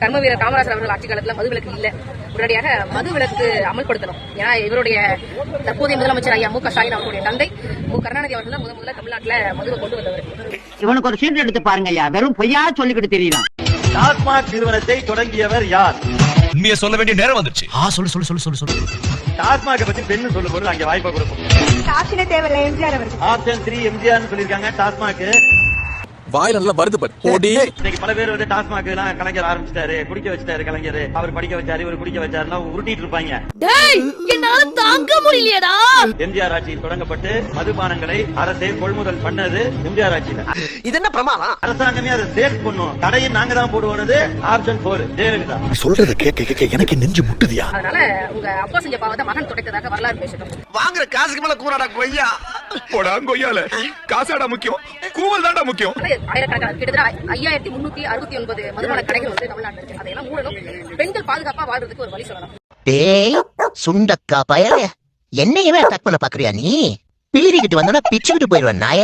கர்ம வீரர் காமராஜர் அவர்கள் ஆட்சி காலத்துல மது விலக்கு இல்ல. உடனடியாக மது விலக்கு அமல்படுத்தணும். ஏன்னா இவருடைய தற்போதைய முதலமைச்சர் ஐயா மு க ஸ்டாலின் அவர்களுடைய தந்தை மு கருணாநிதி அவர்கள் தான் முதல் முதல்ல தமிழ்நாட்டுல மதுவை கொண்டு வந்தவர். இவனுக்கு ஒரு சீட் எடுத்து பாருங்க ஐயா. வெறும் பொய்யா சொல்லிக்கிட்டு தெரியலாம் டாஸ்மாக் நிறுவனத்தை தொடங்கியவர் யார்? உண்மையை சொல்ல வேண்டிய நேரம் வந்துச்சு ஆ சொல்லு சொல்லு சொல்லு சொல்லு சொல்லு. டாஸ்மாக பத்தி பெண்ணு சொல்லும் போது அங்க வாய்ப்பை கொடுப்போம் ஆப்ஷனே தேவையில்ல எம்ஜிஆர் அவர்கள் ஆப்ஷன் த்ரீ எம்ஜிஆர் சொல்லியிருக்காங்க. டாஸ்மாக் வாயில நல்லா வருது பாரு. ஓடி. இன்னைக்கு பல பேர் வந்து டாஸ்மாக் எல்லாம் கலைஞர் ஆரம்பிச்சிட்டாரு. குடிக்க வச்சிட்டாரு கலைஞர். அவர் படிக்க வச்சாரு இவர் குடிக்க வச்சாருன்னா உருட்டிட்டு இருப்பாங்க. என்னால தாங்க முடியலையடா. எம்ஜிஆர் ஆட்சியில் தொடங்கப்பட்டு மதுபானங்களை அரசே கொள்முதல் பண்ணது எம்ஜிஆர் ஆட்சியில. இது என்ன பிரமாதம்? அரசாங்கமே அதை சேஃப் பண்ணும் தடையும் நாங்க தான் போடுவோனது ஆப்ஷன் போர் ஜெயலலிதா. சொல்றத கேட்க கேட்க எனக்கு நெஞ்சு முட்டுதியா? அதனால உங்க அப்பா செஞ்ச பாவத்தை மகன் துடைத்ததாக வரலாறு பேசணும் வாங்குற காசுக்கு மேல கூறாடா கொய்யா. போடா கொய்யால. காசாடா முக்கியம். கூவல் தான்டா முக்கியம் கிட்டத்தட்ட ஐயாயிரத்தி முன்னூத்தி அறுபத்தி ஒன்பது மதுபான கடைகள் வந்து தமிழ்நாட்டில் இருக்கு. அதையெல்லாம் மூடணும். பெண்கள் பாதுகாப்பா வாழ்றதுக்கு ஒரு வழி சொல்லணும். டேய் சுண்டக்கா பயல. என்னையவே அட்டாக் பண்ண பாக்குறியா நீ? பீறிக்கிட்டு வந்தோன்னா பிச்சுக்கிட்டு போயிடுவேன் நாய.